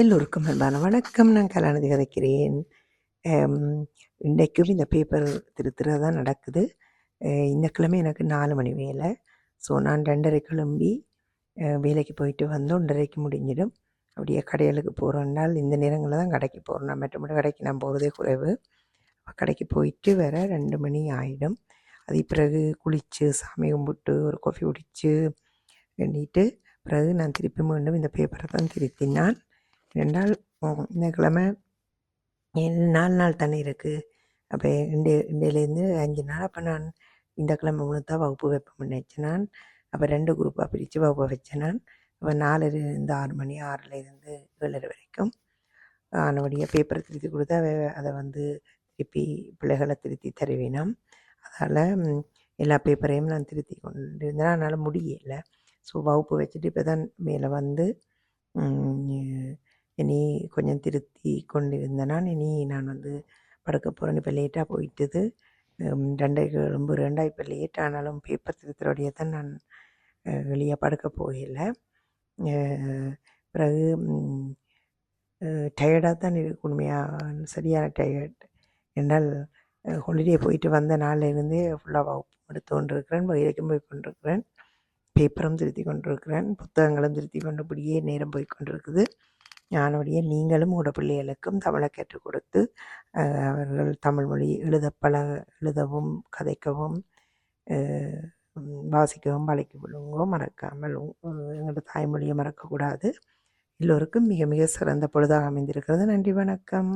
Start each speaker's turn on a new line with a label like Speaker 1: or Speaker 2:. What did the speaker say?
Speaker 1: எல்லோருக்கும் அன்பான வணக்கம். நான் கலாநிதி கதைக்கிறேன். இன்றைக்கும் இந்த பேப்பர் திருத்துறது தான் நடக்குது. இந்த கிழமை எனக்கு நாலு மணி வேலை ஸோ நான் ரெண்டரை கிளம்பி வேலைக்கு போயிட்டு வந்து ஒன்றரைக்கு முடிஞ்சிடும். அப்படியே கடைகளுக்கு போகிறோன்னால் இந்த நேரங்களில் தான் கடைக்கு போகிறோம் நான் மட்டும் கடைக்கு நான் போகிறதே குறைவு. கடைக்கு போயிட்டு வர ரெண்டு மணி ஆகிடும் அது பிறகு குளித்து சாமி கும்பிட்டு ஒரு காஃபி குடித்து எண்ணிட்டு பிறகு நான் திருப்பி மீண்டும் இந்த பேப்பரை தான் திருத்தினான். ரெண்டால் உம், இந்த கிழமை நாலு நாள் தானே இருக்குது அப்போ ரெண்டு இண்டையிலேருந்து அஞ்சு நாள் அப்போ நான் இந்த கிழமை முழுத்தா வகுப்பு வைப்பேன் நினச்சேன் நான். அப்போ ரெண்டு குரூப்பாக பிரித்து வகுப்பை வச்சேன் நான். அப்போ நாலுலேருந்து ஆறு மணி ஆறுலேருந்து ஏழரை வரைக்கும் ஆனபடியாக பேப்பரை திருத்தி கொடுத்தா அதை வந்து திருப்பி பிள்ளைகளை திருத்தி தருவினோம் அதால் எல்லா பேப்பரையும் நான் திருத்தி கொண்டு இருந்தேன் அதனால் முடியலை. ஸோ வகுப்பு வச்சுட்டு இப்போ தான் மேலே வந்து இனி கொஞ்சம் திருத்தி கொண்டு இனி நான் வந்து படுக்க போகிறேன் இப்போ லேட்டாக போயிட்டுது. ம், ரெண்டரை ரொம்ப ரெண்டாய் இப்போ லேட் ஆனாலும் பேப்பர் திருத்துறோடைய தான் நான் வெளியே படுக்க போகலை. பிறகு டயர்டாக தான் இருக்கு உண்மையாக சரியான டயர்ட் என்னால் ஹாலிடே போயிட்டு வந்த நாளிலிருந்தே ஃபுல்லாக வகுப்பு எடுத்து கொண்டிருக்கிறேன் வயிறுக்கும் போய் கொண்டிருக்கிறேன் பேப்பரும் திருத்தி கொண்டிருக்கிறேன் புத்தகங்களும் திருத்தி கொண்டு இப்படியே நேரம் போய் கொண்டிருக்குது ஞானவழியே நீங்களும் உங்களோட பிள்ளைகளுக்கும் தமிழை கற்றுக் கொடுத்து அவர்கள் தமிழ் மொழி எழுத பழ எழுதவும் கதைக்கவும் வாசிக்கவும் பழக்கி விடுங்கோ மறக்காமல் எங்களோட தாய்மொழியை மறக்கக்கூடாது எல்லோருக்கும் மிக மிக சிறந்த பொழுதாக அமைந்திருக்கிறது. நன்றி வணக்கம்.